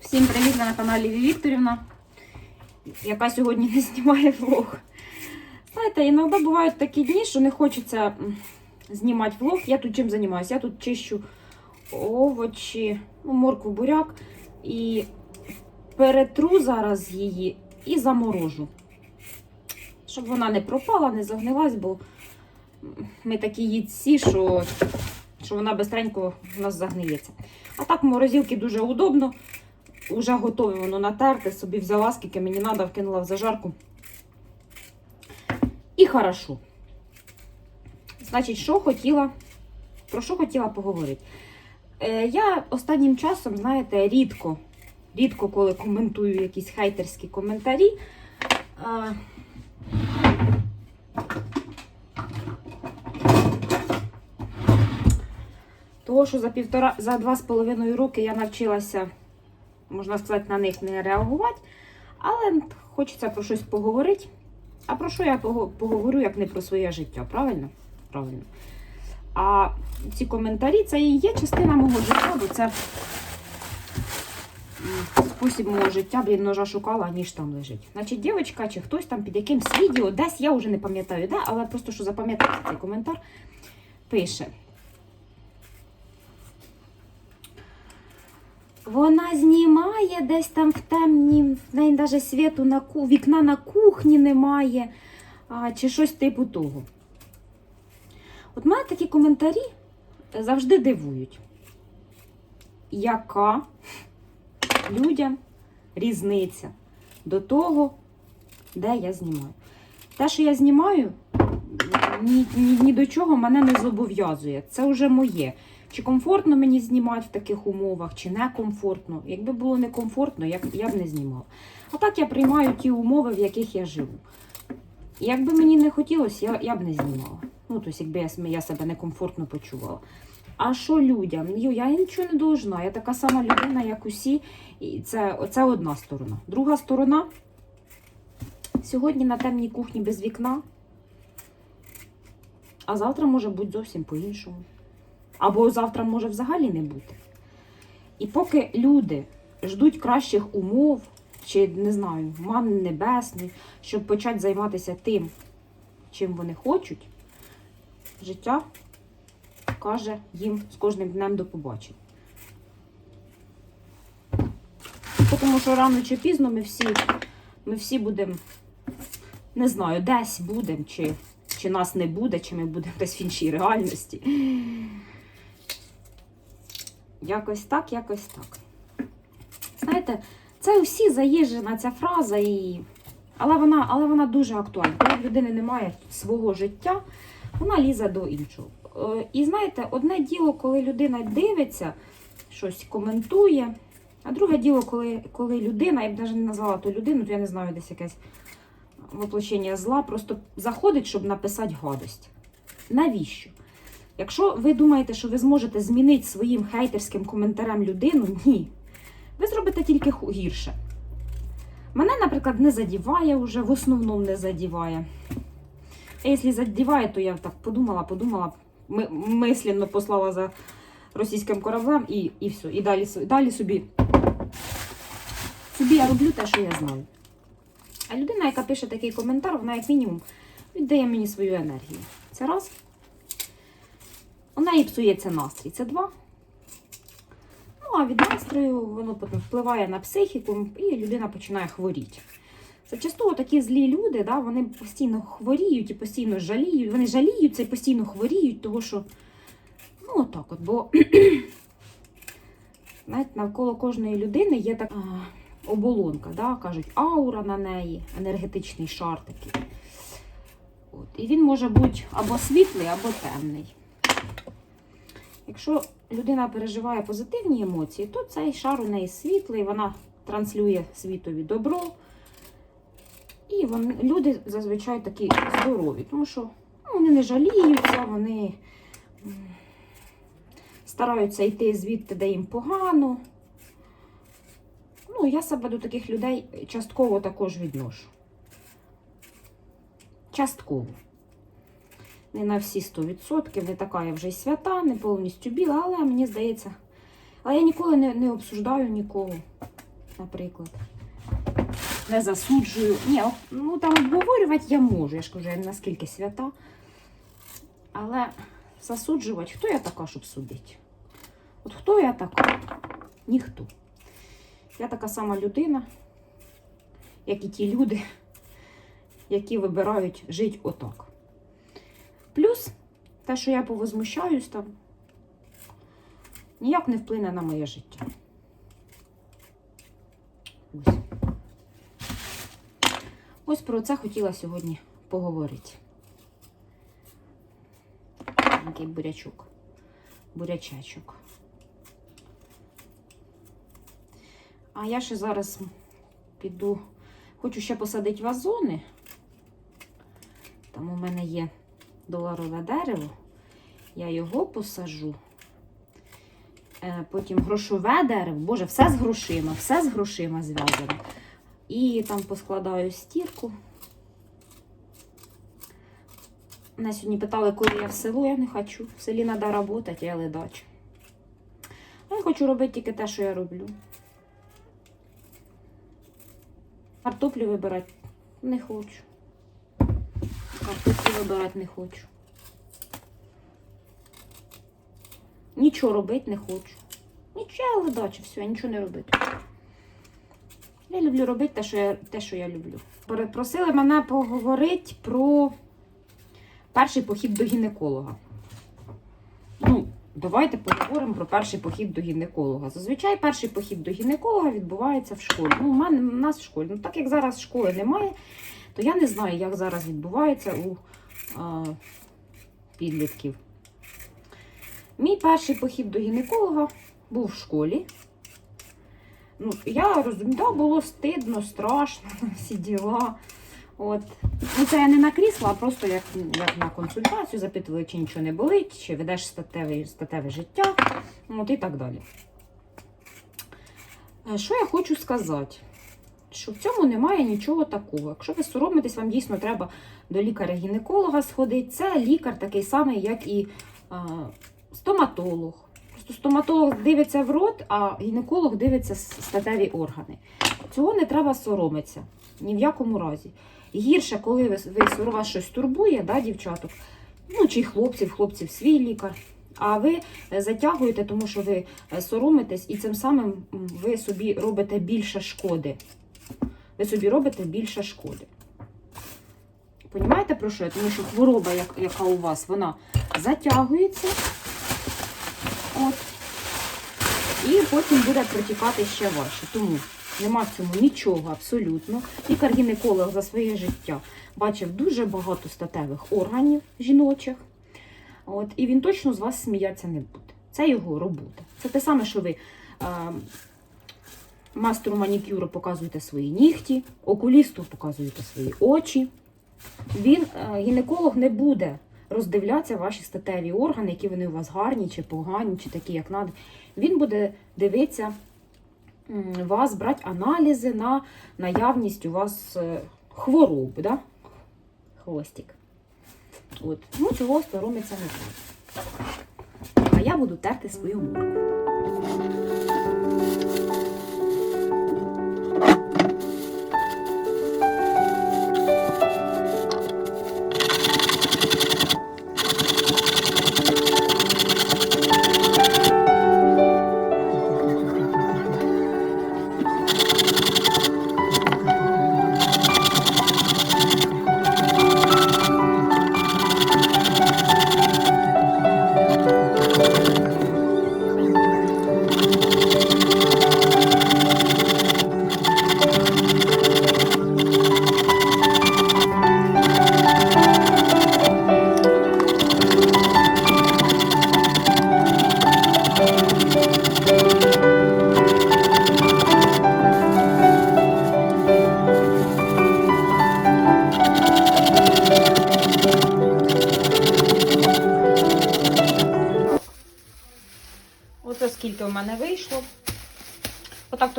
Всім привіт на каналі Ві Вікторівна, яка сьогодні не знімає влог. Знаєте, іноді бувають такі дні, що не хочеться знімати влог. Я тут чим займаюся? Я тут чищу овочі, ну, моркву, буряк і перетру зараз її і заморожу. Щоб вона не пропала, не загнилась, бо ми такі їдці, що, що вона бистренько у нас загниється. А так в морозилці дуже удобно. Уже готове воно натерте, собі взяла, скільки мені треба, вкинула в зажарку. І хорошо. Значить, що хотіла, про що хотіла поговорити? Е, я останнім часом, знаєте, рідко, рідко, коли коментую якісь хейтерські коментарі. Е, того, що за півтора, за два з половиною роки я навчилася можна сказати, на них не реагувати. Але хочеться про щось поговорити. А про що я поговорю, як не про своє життя, правильно? Правильно. А ці коментарі це і є частина мого життя, бо це спосіб мого життя, блін, ножа шукала, ніж там лежить. Значить, дівчинка чи хтось там під якимсь відео, десь я вже не пам'ятаю, де, але просто що запам'ятати цей коментар, пише. Вона знімає десь там в темні, в неї навіть світу на вікна на кухні немає, а, чи щось типу того. От мене такі коментарі завжди дивують. Яка людям різниця до того, де я знімаю? Те, що я знімаю, ні, ні, ні до чого мене не зобов'язує. Це вже моє. Чи комфортно мені знімати в таких умовах, чи не комфортно. Якби було некомфортно, я, б- не знімала. А так я приймаю ті умови, в яких я живу. Якби мені не хотілося, я, я б не знімала. Ну, тобто, якби я, я себе некомфортно почувала. А що людям? Йо, я нічого не должна. Я така сама людина, як усі. І це, це одна сторона. Друга сторона. Сьогодні на темній кухні без вікна. А завтра може бути зовсім по-іншому. Або завтра може взагалі не бути. І поки люди ждуть кращих умов, чи не знаю, ман небесний, щоб почати займатися тим, чим вони хочуть, життя каже їм з кожним днем до побачення. Тому що рано чи пізно ми всі, ми всі будемо, не знаю, десь будемо, чи, чи нас не буде, чи ми будемо десь в іншій реальності. Якось так, якось так. Знаєте, це усі заїжджена ця фраза, і... але, вона, але вона дуже актуальна. Коли в людини немає свого життя, вона лізе до іншого. Е, І знаєте, одне діло, коли людина дивиться, щось коментує, а друге діло, коли, коли людина, я б навіть не назвала ту людину, то я не знаю, десь якесь воплощення зла, просто заходить, щоб написати гадость. Навіщо? Якщо ви думаєте, що ви зможете змінити своїм хейтерським коментарем людину, ні. Ви зробите тільки гірше. Мене, наприклад, не задіває вже, в основному не задіває. А якщо задіває, то я так подумала, подумала, ми- мисленно послала за російським кораблем і, і все. І далі, далі собі, собі я роблю те, що я знаю. А людина, яка пише такий коментар, вона як мінімум віддає мені свою енергію. Це раз. У неї псується настрій. Це два. Ну, а від настрою воно потім впливає на психіку, і людина починає хворіти. Зачастую такі злі люди, да, вони постійно хворіють і постійно жаліють. Вони жаліються і постійно хворіють, тому що, ну, отак от, бо знаєте, навколо кожної людини є така оболонка, да, кажуть, аура на неї, енергетичний шар такий. От. І він може бути або світлий, або темний. Якщо людина переживає позитивні емоції, то цей шар у неї світлий, вона транслює світові добро. І вони, люди зазвичай такі здорові, тому що ну, вони не жаліються, вони стараються йти звідти, де їм погано. Ну, я себе до таких людей частково також відношу. Частково. Не на всі 100%, не така я вже й свята, не повністю біла, але мені здається. Але я ніколи не, не обсуждаю нікого, наприклад. Не засуджую. Ні, ну там обговорювати я можу, я ж кажу, я наскільки свята. Але засуджувати, хто я така, щоб судити? От хто я така? Ніхто. Я така сама людина, як і ті люди, які вибирають жити отак. Плюс те, що я повозмущаюсь там, ніяк не вплине на моє життя. Ось. Ось про це хотіла сьогодні поговорити. Такий бурячок. Бурячачок. А я ще зараз піду, хочу ще посадити вазони. Там у мене є доларове дерево. Я його посажу. Е, Потім грошове дерево. Боже, все з грошима, все з грошима зв'язано. І там поскладаю стірку. Мене сьогодні питали, коли я в село, я не хочу. В селі треба працювати, я ледача. А я хочу робити тільки те, що я роблю. Картоплю вибирати не хочу. Вибирати не хочу. Нічого робити не хочу. Нічого, ледача, все, я нічого не робити. Я люблю робити те, що я, те, що я люблю. Просили мене поговорити про перший похід до гінеколога. Ну, давайте поговоримо про перший похід до гінеколога. Зазвичай перший похід до гінеколога відбувається в школі. Ну, у мене у нас в школі. Ну, так як зараз школи немає, то я не знаю, як зараз відбувається у а, підлітків. Мій перший похід до гінеколога був в школі. Ну, я розумію, да, було стидно, страшно, всі діла. От. Ну, це я не на крісло, а просто як, як на консультацію запитували, чи нічого не болить, чи ведеш статеве, статеве життя, от і так далі. Е, Що я хочу сказати? Що в цьому немає нічого такого. Якщо ви соромитесь, вам дійсно треба до лікаря-гінеколога сходити. Це лікар такий самий, як і а, стоматолог. Просто стоматолог дивиться в рот, а гінеколог дивиться статеві органи. Цього не треба соромитися ні в якому разі. Гірше, коли ви, ви вас щось турбує, да, дівчаток, ну чи хлопців, хлопців свій лікар. А ви е, затягуєте, тому що ви е, соромитесь, і цим самим ви собі робите більше шкоди. Ви собі робите більше шкоди. Понімаєте про що? Тому що хвороба, яка у вас, вона затягується. От. І потім буде протікати ще важче. Тому нема в цьому нічого абсолютно. Лікар-гінеколог за своє життя бачив дуже багато статевих органів жіночих. От, і він точно з вас сміятися не буде. Це його робота. Це те саме, що ви е, мастеру манікюру показуєте свої нігті, окулісту показуєте свої очі. Він, е, гінеколог, не буде роздивлятися ваші статеві органи, які вони у вас гарні чи погані, чи такі, як надо. Він буде дивитися вас, брати аналізи на наявність у вас е, хвороб, да? хвостик. От. Ну, цього соромиться не треба. А я буду терти свою морку.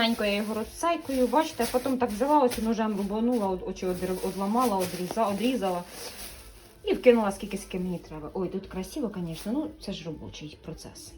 Тоненько я його розцейкую. Бачите, потім так взяла ось ножем рубанула, очі одламала, одрізала, одрізала. І вкинула скільки скільки мені треба. Ой, тут красиво, звісно, ну це ж робочий процес.